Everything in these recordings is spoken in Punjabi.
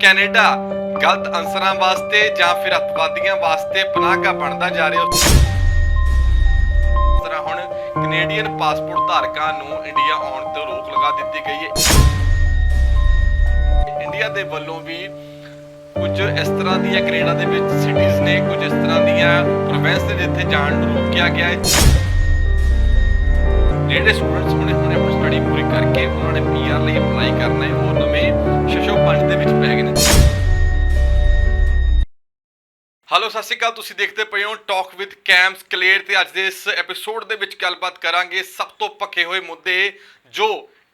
ਕੈਨੇਡਾ। ਗਲਤ ਅਨਸਰਾਂ ਵਾਸਤੇ ਜਾਂ ਫਿਰ ਅੱਤਵਾਦੀਆਂ ਵਾਸਤੇ ਪਨਾਹਗਾ ਬਣਦਾ ਜਾ ਰਿਹਾ। ਤਰ੍ਹਾਂ ਹੁਣ ਕੈਨੇਡੀਅਨ ਪਾਸਪੋਰਟ ਧਾਰਕਾਂ ਨੂੰ ਇੰਡੀਆ ਆਉਣ ਤੋਂ ਰੋਕ ਲਗਾ ਦਿੱਤੀ ਗਈ ਹੈ। ਇੰਡੀਆ ਦੇ ਵੱਲੋਂ ਵੀ ਕੁਝ ਇਸ ਤਰ੍ਹਾਂ ਦੀਆਂ ਕੈਨੇਡਾ ਦੇ ਵਿੱਚ ਸਿਟੀਜ਼ ਨੇ ਕੁਝ ਇਸ ਤਰ੍ਹਾਂ ਦੀਆਂ ਪ੍ਰੋਵਿੰਸ ਦੇ ਜਿੱਥੇ ਜਾਣ ਨੂੰ ਰੋਕਿਆ ਗਿਆ ਹੈ। ਜਿਹੜੇ ਸਟੂਡੈਂਟਸ ਹੁਣੇ ਹੁਣੇ ਆਪਣੀ ਸਟੱਡੀ ਪੂਰੀ ਕਰਕੇ ਉਹਨਾਂ ਨੇ ਪੀਆਰ ਲਈ ਅਪਲਾਈ ਕਰਨਾ ਹੈ, ਉਹ ਨਵੇਂ ਸ਼ਸ਼ੋ ਪੰਜ ਦੇ ਵਿੱਚ ਪੈ ਗਏ ਨੇ। ਹੈਲੋ ਸਤਿ ਸ਼੍ਰੀ ਅਕਾਲ। ਤੁਸੀਂ ਦੇਖਦੇ ਪਏ ਹੋ ਟਾਕ ਵਿਦ ਕੈਮਸ ਕਲੀਅਰ ਤੇ ਅੱਜ ਦੇ ਇਸ ਐਪੀਸੋਡ ਦੇ ਵਿੱਚ ਗੱਲਬਾਤ ਕਰਾਂਗੇ ਸਭ ਤੋਂ ਪੱਕੇ ਹੋਏ ਮੁੱਦੇ ਜੋ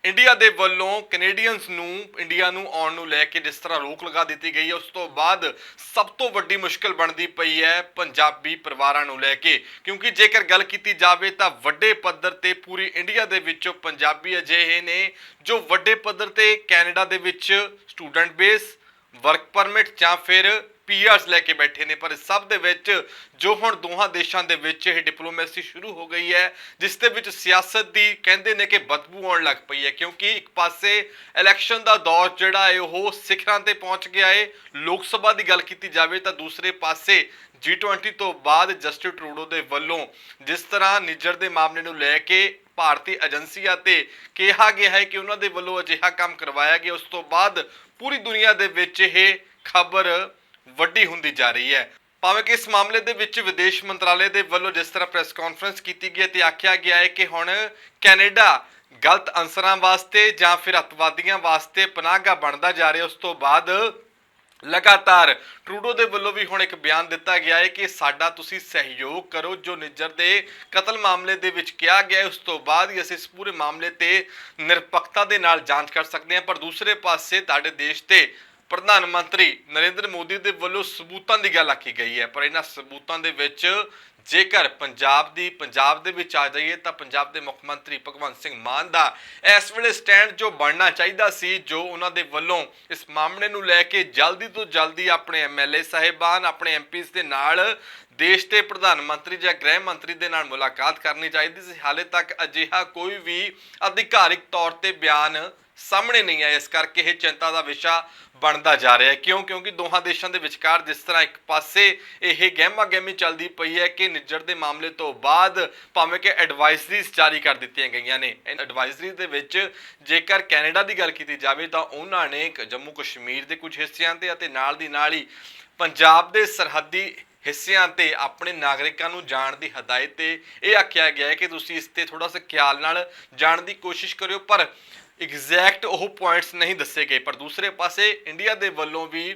ਇੰਡੀਆ ਦੇ ਵੱਲੋਂ ਕੈਨੇਡੀਅਨਸ ਨੂੰ, ਇੰਡੀਆ ਨੂੰ ਆਉਣ ਨੂੰ ਲੈ ਕੇ ਜਿਸ ਤਰ੍ਹਾਂ ਰੋਕ ਲਗਾ ਦਿੱਤੀ ਗਈ ਹੈ, ਉਸ ਤੋਂ ਬਾਅਦ ਸਭ ਤੋਂ ਵੱਡੀ ਮੁਸ਼ਕਲ ਬਣਦੀ ਪਈ ਹੈ ਪੰਜਾਬੀ ਪਰਿਵਾਰਾਂ ਨੂੰ ਲੈ ਕੇ। ਕਿਉਂਕਿ ਜੇਕਰ ਗੱਲ ਕੀਤੀ ਜਾਵੇ ਤਾਂ ਵੱਡੇ ਪੱਧਰ ਤੇ ਪੂਰੀ ਇੰਡੀਆ ਦੇ ਵਿੱਚੋਂ ਪੰਜਾਬੀ ਅਜਿਹੇ ਨੇ ਜੋ ਵੱਡੇ ਪੱਧਰ ਤੇ ਕੈਨੇਡਾ ਦੇ ਵਿੱਚ ਸਟੂਡੈਂਟ ਬੇਸ, ਵਰਕ ਪਰਮਿਟ ਜਾਂ ਫਿਰ ਪੀਆਰਸ ਲੈ ਕੇ ਬੈਠੇ ਨੇ, ਪਰ ਸਭ ਦੇ ਵਿੱਚ ਜੋ ਹੁਣ ਦੋਹਾਂ ਦੇਸ਼ਾਂ ਦੇ ਵਿੱਚ ਇਹ ਡਿਪਲੋਮੇਸੀ ਸ਼ੁਰੂ ਹੋ ਗਈ ਹੈ, ਜਿਸ ਦੇ ਵਿੱਚ ਸਿਆਸਤ ਦੀ ਕਹਿੰਦੇ ਨੇ ਕਿ ਬਦਬੂ ਆਉਣ ਲੱਗ ਪਈ ਹੈ, ਕਿਉਂਕਿ ਇੱਕ ਪਾਸੇ ਇਲੈਕਸ਼ਨ ਦਾ ਦੌਰ ਜਿਹੜਾ ਹੈ, ਉਹ ਸਿਖਰਾਂ ਤੇ ਪਹੁੰਚ ਗਿਆ ਹੈ, ਲੋਕ ਸਭਾ ਦੀ ਗੱਲ ਕੀਤੀ ਜਾਵੇ ਤਾਂ ਦੂਸਰੇ ਪਾਸੇ G20 ਤੋਂ ਬਾਅਦ ਜਸਟਿਸ ਟਰੂਡੋ ਦੇ ਵੱਲੋਂ ਜਿਸ ਤਰ੍ਹਾਂ ਨਿੱਜਰ ਦੇ ਮਾਮਲੇ ਨੂੰ ਲੈ ਕੇ ਭਾਰਤੀ ਏਜੰਸੀਆਂ ਤੇ ਕਿਹਾ ਗਿਆ ਹੈ ਕਿ ਉਹਨਾਂ ਦੇ ਵੱਲੋਂ ਅਜਿਹਾ ਕੰਮ ਕਰਵਾਇਆ ਗਿਆ, ਉਸ ਤੋਂ ਬਾਅਦ ਪੂਰੀ ਦੁਨੀਆ ਦੇ ਵਿੱਚ ਇਹ ਖਬਰ ਵੱਡੀ ਹੁੰਦੀ ਜਾ ਰਹੀ ਹੈ। ਭਾਵੇਂ ਕਿ ਇਸ ਮਾਮਲੇ ਦੇ ਵਿੱਚ ਵਿਦੇਸ਼ ਮੰਤਰਾਲੇ ਦੇ ਵੱਲੋਂ ਜਿਸ ਤਰ੍ਹਾਂ ਪ੍ਰੈਸ ਕਾਨਫਰੰਸ ਕੀਤੀ ਗਈ ਹੈ ਤੇ ਆਖਿਆ ਗਿਆ ਹੈ ਕਿ ਹੁਣ ਕੈਨੇਡਾ ਗਲਤ ਅਨਸਰਾਂ ਵਾਸਤੇ ਜਾਂ ਫਿਰ ਅੱਤਵਾਦੀਆਂ ਵਾਸਤੇ ਪਨਾਹਗਾ ਬਣਦਾ ਜਾ ਰਿਹਾ, ਉਸ ਤੋਂ ਬਾਅਦ ਲਗਾਤਾਰ ਟਰੂਡੋ ਦੇ ਵੱਲੋਂ ਵੀ ਹੁਣ ਇੱਕ ਬਿਆਨ ਦਿੱਤਾ ਗਿਆ ਹੈ ਕਿ ਸਾਡਾ ਤੁਸੀਂ ਸਹਿਯੋਗ ਕਰੋ, ਜੋ ਨਿੱਜਰ ਦੇ ਕਤਲ ਮਾਮਲੇ ਦੇ ਵਿੱਚ ਕਿਹਾ ਗਿਆ ਹੈ, ਉਸ ਤੋਂ ਬਾਅਦ ਹੀ ਅਸੀਂ ਇਸ ਪੂਰੇ ਮਾਮਲੇ ਤੇ ਨਿਰਪੱਖਤਾ ਦੇ ਨਾਲ ਜਾਂਚ ਕਰ ਸਕਦੇ ਹਾਂ। ਪਰ ਦੂਸਰੇ ਪਾਸੇ ਤੁਹਾਡੇ ਦੇਸ਼ ਤੇ ਪ੍ਰਧਾਨ ਮੰਤਰੀ ਨਰਿੰਦਰ ਮੋਦੀ ਦੇ ਵੱਲੋਂ ਸਬੂਤਾਂ ਦੀ ਗੱਲ ਆਖੀ ਗਈ ਹੈ, ਪਰ ਇਹਨਾਂ ਸਬੂਤਾਂ ਦੇ ਵਿੱਚ ਜੇਕਰ ਪੰਜਾਬ ਦੀ, ਪੰਜਾਬ ਦੇ ਵਿੱਚ ਆ ਜਾਈਏ ਤਾਂ ਪੰਜਾਬ ਦੇ ਮੁੱਖ ਮੰਤਰੀ ਭਗਵੰਤ ਸਿੰਘ ਮਾਨ ਦਾ ਇਸ ਵੇਲੇ ਸਟੈਂਡ ਜੋ ਬਣਨਾ ਚਾਹੀਦਾ ਸੀ, ਜੋ ਉਹਨਾਂ ਦੇ ਵੱਲੋਂ ਇਸ ਮਾਮਲੇ ਨੂੰ ਲੈ ਕੇ ਜਲਦੀ ਤੋਂ ਜਲਦੀ ਆਪਣੇ ਐਮਐਲਏ ਸਾਹਿਬਾਨ, ਆਪਣੇ ਐਮਪੀਸ ਦੇ ਨਾਲ ਦੇਸ਼ ਦੇ ਪ੍ਰਧਾਨ ਮੰਤਰੀ ਜਾਂ ਗ੍ਰਹਿ ਮੰਤਰੀ ਦੇ ਨਾਲ ਮੁਲਾਕਾਤ ਕਰਨੀ ਚਾਹੀਦੀ ਸੀ। ਹਾਲੇ ਤੱਕ ਅਜਿਹਾ ਕੋਈ ਵੀ ਅਧਿਕਾਰਿਕ ਤੌਰ ਤੇ ਬਿਆਨ ਸਾਹਮਣੇ ਨਹੀਂ ਆਇਆ। ਇਸ ਕਰਕੇ ਇਹ ਚਿੰਤਾ ਦਾ ਵਿਸ਼ਾ ਬਣਦਾ ਜਾ ਰਿਹਾ ਹੈ। ਕਿਉਂ? ਕਿਉਂਕਿ ਦੋਹਾਂ ਦੇਸ਼ਾਂ ਦੇ ਵਿਚਕਾਰ ਜਿਸ ਤਰ੍ਹਾਂ ਇੱਕ ਪਾਸੇ ਇਹ ਗਹਿਮਾ ਗਹਿਮੀ ਚੱਲਦੀ ਪਈ ਹੈ ਕਿ ਨਿੱਜਰ ਦੇ ਮਾਮਲੇ ਤੋਂ ਬਾਅਦ ਭਾਵੇਂ ਕਿ ਐਡਵਾਈਜ਼ਰੀਜ਼ ਜਾਰੀ ਕਰ ਦਿੱਤੀਆਂ ਗਈਆਂ ਨੇ। ਇਹ ਐਡਵਾਈਜ਼ਰੀ ਦੇ ਵਿੱਚ ਜੇਕਰ ਕੈਨੇਡਾ ਦੀ ਗੱਲ ਕੀਤੀ ਜਾਵੇ ਤਾਂ ਉਹਨਾਂ ਨੇ ਕ- ਜੰਮੂ ਕਸ਼ਮੀਰ ਦੇ ਕੁਝ ਹਿੱਸਿਆਂ ਤੇ ਅਤੇ ਨਾਲ ਦੀ ਨਾਲ ਹੀ ਪੰਜਾਬ ਦੇ ਸਰਹੱਦੀ ਹਿੱਸਿਆਂ ਤੇ ਆਪਣੇ ਨਾਗਰਿਕਾਂ ਨੂੰ ਜਾਣ ਦੀ ਹਦਾਇਤ ਤੇ ਇਹ ਆਖਿਆ ਗਿਆ ਹੈ ਕਿ ਤੁਸੀਂ ਇਸ ਤੇ ਥੋੜਾ ਜਿਹਾ ਖਿਆਲ ਨਾਲ ਜਾਣ ਦੀ ਕੋਸ਼ਿਸ਼ ਕਰਿਓ। ਪਰ ਐਗਜ਼ੈਕਟ ਉਹ ਪੁਆਇੰਟਸ ਨਹੀਂ ਦੱਸੇ ਗਏ, ਪਰ ਦੂਸਰੇ ਪਾਸੇ ਇੰਡੀਆ ਦੇ ਵੱਲੋਂ ਵੀ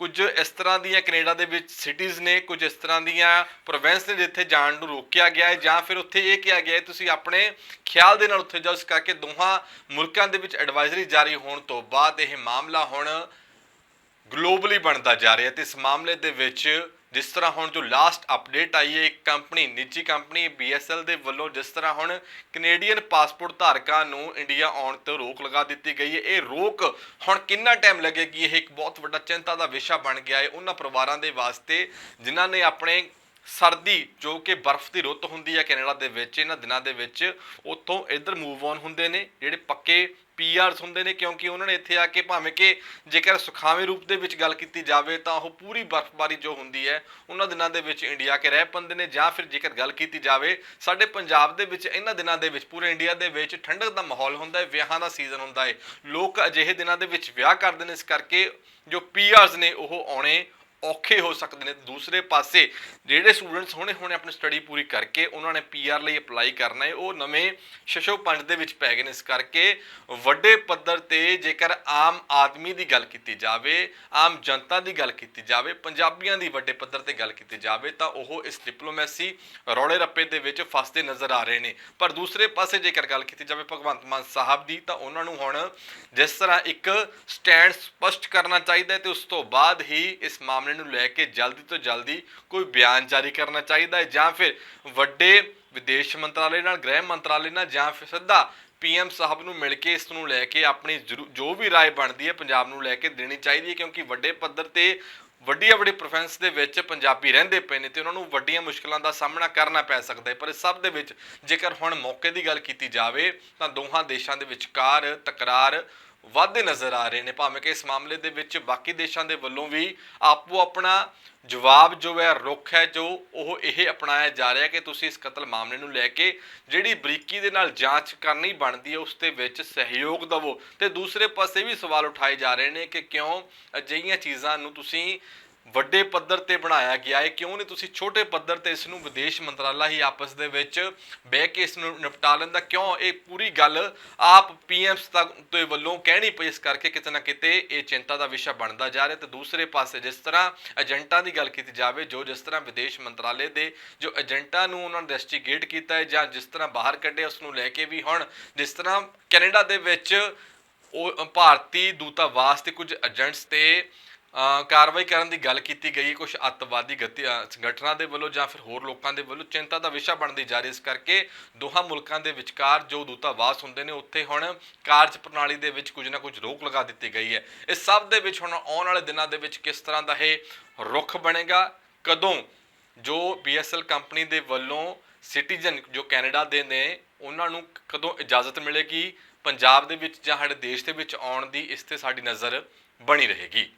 ਕੁਝ ਇਸ ਤਰ੍ਹਾਂ ਦੀਆਂ ਕੈਨੇਡਾ ਦੇ ਵਿੱਚ ਸਿਟੀਜ਼ ਨੇ, ਕੁਝ ਇਸ ਤਰ੍ਹਾਂ ਦੀਆਂ ਪ੍ਰੋਵਿੰਸ ਨੇ ਜਿੱਥੇ ਜਾਣ ਨੂੰ ਰੋਕਿਆ ਗਿਆ ਹੈ ਜਾਂ ਫਿਰ ਉੱਥੇ ਇਹ ਕਿਹਾ ਗਿਆ ਹੈ, ਤੁਸੀਂ ਆਪਣੇ ਖਿਆਲ ਦੇ ਨਾਲ ਉੱਥੇ ਜਾਓ, ਇਸ ਕਰਕੇ ਦੋਹਾਂ ਮੁਲਕਾਂ ਦੇ ਵਿੱਚ ਐਡਵਾਈਜ਼ਰੀ ਜਾਰੀ ਹੋਣ ਤੋਂ ਬਾਅਦ ਇਹ ਮਾਮਲਾ ਹੁਣ ਗਲੋਬਲੀ ਬਣਦਾ ਜਾ ਰਿਹਾ ਤੇ ਇਸ ਮਾਮਲੇ ਦੇ ਵਿੱਚ ਜਿਸ ਤਰ੍ਹਾਂ ਹੁਣ ਜੋ ਲਾਸਟ ਅਪਡੇਟ ਆਈ ਹੈ, ਇੱਕ ਕੰਪਨੀ ਨਿੱਜੀ ਕੰਪਨੀ BSL ਦੇ ਵੱਲੋਂ ਜਿਸ ਤਰ੍ਹਾਂ ਹੁਣ ਕੈਨੇਡੀਅਨ ਪਾਸਪੋਰਟ ਧਾਰਕਾਂ ਨੂੰ ਇੰਡੀਆ ਆਉਣ ਤੋਂ ਰੋਕ ਲਗਾ ਦਿੱਤੀ ਗਈ ਹੈ। ਇਹ ਰੋਕ ਹੁਣ ਕਿੰਨਾ ਟਾਈਮ ਲੱਗੇਗੀ? ਇਹ ਇੱਕ ਬਹੁਤ ਵੱਡਾ ਚਿੰਤਾ ਦਾ ਵਿਸ਼ਾ ਬਣ ਗਿਆ ਹੈ। ਉਹਨਾਂ ਪਰਿਵਾਰਾਂ ਦੇ ਵਾਸਤੇ ਜਿਨ੍ਹਾਂ ਨੇ ਆਪਣੇ ਸਰਦੀ ਜੋ ਕਿ ਬਰਫ਼ ਦੀ ਰੁੱਤ ਹੁੰਦੀ ਹੈ ਕੈਨੇਡਾ ਦੇ ਵਿੱਚ, ਇਹਨਾਂ ਦਿਨਾਂ ਦੇ ਵਿੱਚ, ਉੱਥੋਂ ਇੱਧਰ ਮੂਵ ਔਨ ਹੁੰਦੇ ਨੇ, ਜਿਹੜੇ ਪੱਕੇ ਪੀਆਰਸ ਹੁੰਦੇ ਨੇ, ਕਿਉਂਕਿ ਉਹਨਾਂ ਨੇ ਇੱਥੇ ਆ ਕੇ ਭਾਵੇਂ ਕਿ ਜੇਕਰ ਸੁਖਾਵੇਂ ਰੂਪ ਦੇ ਵਿੱਚ ਗੱਲ ਕੀਤੀ ਜਾਵੇ ਤਾਂ ਉਹ ਪੂਰੀ ਬਰਫ਼ਬਾਰੀ ਜੋ ਹੁੰਦੀ ਹੈ, ਉਹਨਾਂ ਦਿਨਾਂ ਦੇ ਵਿੱਚ ਇੰਡੀਆ ਕੇ ਰਹਿ ਪੰਦੇ ਨੇ ਜਾਂ ਫਿਰ ਜੇਕਰ ਗੱਲ ਕੀਤੀ ਜਾਵੇ, ਸਾਡੇ ਪੰਜਾਬ ਦੇ ਵਿੱਚ ਇਹਨਾਂ ਦਿਨਾਂ ਦੇ ਵਿੱਚ, ਪੂਰੇ ਇੰਡੀਆ ਦੇ ਵਿੱਚ ਠੰਡਕ ਦਾ ਮਾਹੌਲ ਹੁੰਦਾ ਹੈ, ਵਿਆਹਾਂ ਦਾ ਸੀਜ਼ਨ ਹੁੰਦਾ ਹੈ, ਲੋਕ ਅਜਿਹੇ ਦਿਨਾਂ ਦੇ ਵਿੱਚ ਵਿਆਹ ਕਰਦੇ ਨੇ, ਇਸ ਕਰਕੇ ਜੋ ਪੀਆਰਸ ਨੇ ਉਹ ਆਉਣੇ ਔਖੇ ਹੋ ਸਕਦੇ ਨੇ। ਦੂਸਰੇ ਪਾਸੇ ਜਿਹੜੇ ਸਟੂਡੈਂਟਸ ਹੁਣੇ ਹੁਣੇ ਆਪਣੀ ਸਟੱਡੀ ਪੂਰੀ ਕਰਕੇ ਉਹਨਾਂ ਨੇ ਪੀਆਰ ਲਈ ਅਪਲਾਈ ਕਰਨਾ ਹੈ, ਉਹ ਨਵੇਂ ਸ਼ਸ਼ੋ ਪੰਜ ਦੇ ਵਿੱਚ ਪੈ ਗਏ ਨੇ। ਇਸ ਕਰਕੇ ਵੱਡੇ ਪੱਧਰ ਤੇ ਜੇਕਰ ਆਮ ਆਦਮੀ ਦੀ ਗੱਲ ਕੀਤੀ ਜਾਵੇ, ਆਮ ਜਨਤਾ ਦੀ ਗੱਲ ਕੀਤੀ ਜਾਵੇ, ਪੰਜਾਬੀਆਂ ਦੀ ਵੱਡੇ ਪੱਧਰ ਤੇ ਗੱਲ ਕੀਤੀ ਜਾਵੇ, ਤਾਂ ਉਹ ਇਸ ਡਿਪਲੋਮੈਸੀ ਰੌਲੇ ਰੱਪੇ ਦੇ ਵਿੱਚ ਫਸਦੇ ਨਜ਼ਰ ਆ ਰਹੇ ਨੇ। ਪਰ ਦੂਸਰੇ ਪਾਸੇ ਜੇਕਰ ਗੱਲ ਕੀਤੀ ਜਾਵੇ ਭਗਵੰਤ ਮਾਨ ਸਾਹਿਬ ਦੀ, ਤਾਂ ਉਹਨਾਂ ਨੂੰ ਹੁਣ ਜਿਸ ਤਰ੍ਹਾਂ ਇੱਕ ਸਟੈਂਡ ਸਪਸ਼ਟ ਕਰਨਾ ਚਾਹੀਦਾ ਹੈ ਤੇ ਉਸ ਤੋਂ ਬਾਅਦ ਹੀ ਇਸ ਮਾਮਲੇ ਨੂੰ ਲੈ ਕੇ ਜਲਦੀ ਤੋਂ ਜਲਦੀ ਕੋਈ ਬਿਆਨ ਜਾਰੀ ਕਰਨਾ ਚਾਹੀਦਾ ਹੈ ਜਾਂ ਫਿਰ ਵੱਡੇ ਵਿਦੇਸ਼ ਮੰਤਰਾਲੇ ਨਾਲ ਗ੍ਰਹਿ ਮੰਤਰਾਲੇ ਨਾਲ ਜਾਂ ਫਿਰ ਸਿੱਧਾ ਪੀਐਮ ਸਾਹਿਬ ਨੂੰ ਮਿਲ ਕੇ ਇਸ ਨੂੰ ਲੈ ਕੇ ਆਪਣੀ ਜ਼ਰੂ- ਜੋ ਵੀ رائے ਬਣਦੀ ਹੈ ਪੰਜਾਬ ਨੂੰ ਲੈ ਕੇ ਦੇਣੀ ਚਾਹੀਦੀ ਹੈ ਕਿਉਂਕਿ ਵੱਡੇ ਪੱਧਰ ਤੇ ਵੱਡੀਆਂ ਵੱਡੀ ਪ੍ਰੋਫੈਂਸ ਦੇ ਵਿੱਚ ਪੰਜਾਬੀ ਰਹਿੰਦੇ ਪਏ ਨੇ ਤੇ ਉਹਨਾਂ ਨੂੰ ਵੱਡੀਆਂ ਮੁਸ਼ਕਲਾਂ ਦਾ ਸਾਹਮਣਾ ਕਰਨਾ ਪੈ ਸਕਦਾ ਹੈ ਪਰ ਇਸ ਸਭ ਦੇ ਵਿੱਚ ਜੇਕਰ ਹੁਣ ਮੌਕੇ ਦੀ ਗੱਲ ਕੀਤੀ ਜਾਵੇ ਤਾਂ ਦੋਹਾਂ ਦੇਸ਼ਾਂ ਦੇ ਵਿਚਕਾਰ ਤਕਰਾਰ ਵਾਧੇ ਨਜ਼ਰ ਆ ਰਹੇ ਨੇ। ਭਾਵੇਂ ਕਿ ਇਸ ਮਾਮਲੇ ਦੇ ਵਿੱਚ ਬਾਕੀ ਦੇਸ਼ਾਂ ਦੇ ਵੱਲੋਂ ਵੀ ਆਪੋ ਆਪਣਾ ਜਵਾਬ ਜੋ ਹੈ, ਰੁਖ ਹੈ, ਜੋ ਉਹ ਇਹ ਅਪਣਾਇਆ ਜਾ ਰਿਹਾ ਕਿ ਤੁਸੀਂ ਇਸ ਕਤਲ ਮਾਮਲੇ ਨੂੰ ਲੈ ਕੇ ਜਿਹੜੀ ਬਰੀਕੀ ਦੇ ਨਾਲ ਜਾਂਚ ਕਰਨੀ ਬਣਦੀ ਹੈ, ਉਸ ਦੇ ਵਿੱਚ ਸਹਿਯੋਗ ਦਿਵੋ। ਤੇ ਦੂਸਰੇ ਪਾਸੇ ਵੀ ਸਵਾਲ ਉਠਾਏ ਜਾ ਰਹੇ ਨੇ ਕਿ ਕਿਉਂ ਅਜਿਹੀਆਂ ਚੀਜ਼ਾਂ ਨੂੰ ਤੁਸੀਂ ਵੱਡੇ ਪੱਧਰ ਤੇ ਬਣਾਇਆ ਗਿਆ ਹੈ। ਕਿਉਂ ਨਹੀਂ ਤੁਸੀਂ ਛੋਟੇ ਪੱਧਰ ਤੇ ਇਸ ਨੂੰ ਵਿਦੇਸ਼ ਮੰਤਰਾਲਾ ਹੀ ਆਪਸ ਦੇ ਵਿੱਚ ਬਹਿ ਕੇ ਇਸ ਨੂੰ ਨਿਪਟਾ ਲੈਂਦਾ? ਕਿਉਂ? ਇਹ ਪੂਰੀ ਗੱਲ ਆਪ ਪੀਐਮਸ ਤੱਕ ਦੇ ਵੱਲੋਂ ਕਹਿਣੀ ਪਈ, ਇਸ ਕਰਕੇ ਕਿਤੇ ਨਾ ਕਿਤੇ ਇਹ ਚਿੰਤਾ ਦਾ ਵਿਸ਼ਾ ਬਣਦਾ ਜਾ ਰਿਹਾ। ਤੇ ਦੂਸਰੇ ਪਾਸੇ ਜਿਸ ਤਰ੍ਹਾਂ ਏਜੰਟਾਂ ਦੀ ਗੱਲ ਕੀਤੀ ਜਾਵੇ, ਜੋ ਜਿਸ ਤਰ੍ਹਾਂ ਵਿਦੇਸ਼ ਮੰਤਰਾਲੇ ਦੇ ਜੋ ਏਜੰਟਾਂ ਨੂੰ ਉਹਨਾਂ ਨੇ ਇਨਵੈਸਟੀਗੇਟ ਕੀਤਾ ਹੈ ਜਾਂ ਜਿਸ ਤਰ੍ਹਾਂ ਬਾਹਰ ਕੱਢਿਆ ਉਸ ਨੂੰ ਲੈ ਕੇ ਵੀ ਹੁਣ ਜਿਸ ਤਰ੍ਹਾਂ ਕੈਨੇਡਾ ਦੇ ਵਿੱਚ ਉਹ, ਭਾਰਤੀ ਦੂਤਾਵਾਸ ਤੇ ਕੁਝ ਏਜੰਟਸ ਤੇ ਕਾਰਵਾਈ ਕਰਨ ਦੀ ਗੱਲ ਕੀਤੀ ਗਈ ਕੁਝ ਅੱਤਵਾਦੀ ਗਤੀ ਸੰਗਠਨਾਂ ਦੇ ਵੱਲੋਂ ਜਾਂ ਫਿਰ ਹੋਰ ਲੋਕਾਂ ਦੇ ਵੱਲੋਂ ਚਿੰਤਾ ਦਾ ਵਿਸ਼ਾ ਬਣਦੀ ਜਾ ਰਹੀ ਇਸ ਕਰਕੇ ਦੋਹਾਂ ਮੁਲਕਾਂ ਦੇ ਵਿਚਕਾਰ ਜੋ ਦੂਤਾਵਾਸ ਹੁੰਦੇ ਨੇ, ਉੱਥੇ ਹੁਣ ਕਾਰਜ ਪ੍ਰਣਾਲੀ ਦੇ ਵਿੱਚ ਕੁਝ ਨਾ ਕੁਝ ਰੋਕ ਲਗਾ ਦਿੱਤੀ ਗਈ ਹੈ। ਇਸ ਸਭ ਦੇ ਵਿੱਚ ਹੁਣ ਆਉਣ ਵਾਲੇ ਦਿਨਾਂ ਦੇ ਵਿੱਚ ਕਿਸ ਤਰ੍ਹਾਂ ਦਾ ਇਹ ਰੁਖ ਬਣੇਗਾ? ਕਦੋਂ ਜੋ BSL ਕੰਪਨੀ ਦੇ ਵੱਲੋਂ ਸਿਟੀਜ਼ਨ ਜੋ ਕੈਨੇਡਾ ਦੇ ਨੇ, ਉਹਨਾਂ ਨੂੰ ਕਦੋਂ ਇਜਾਜ਼ਤ ਮਿਲੇਗੀ? ਪੰਜਾਬ ਦੇ ਵਿੱਚ ਜਾਂ ਸਾਡੇ ਦੇਸ਼ ਦੇ ਵਿੱਚ ਆਉਣ ਦੀ ਇਸ ਤੇ ਸਾਡੀ ਨਜ਼ਰ ਬਣੀ ਰਹੇਗੀ।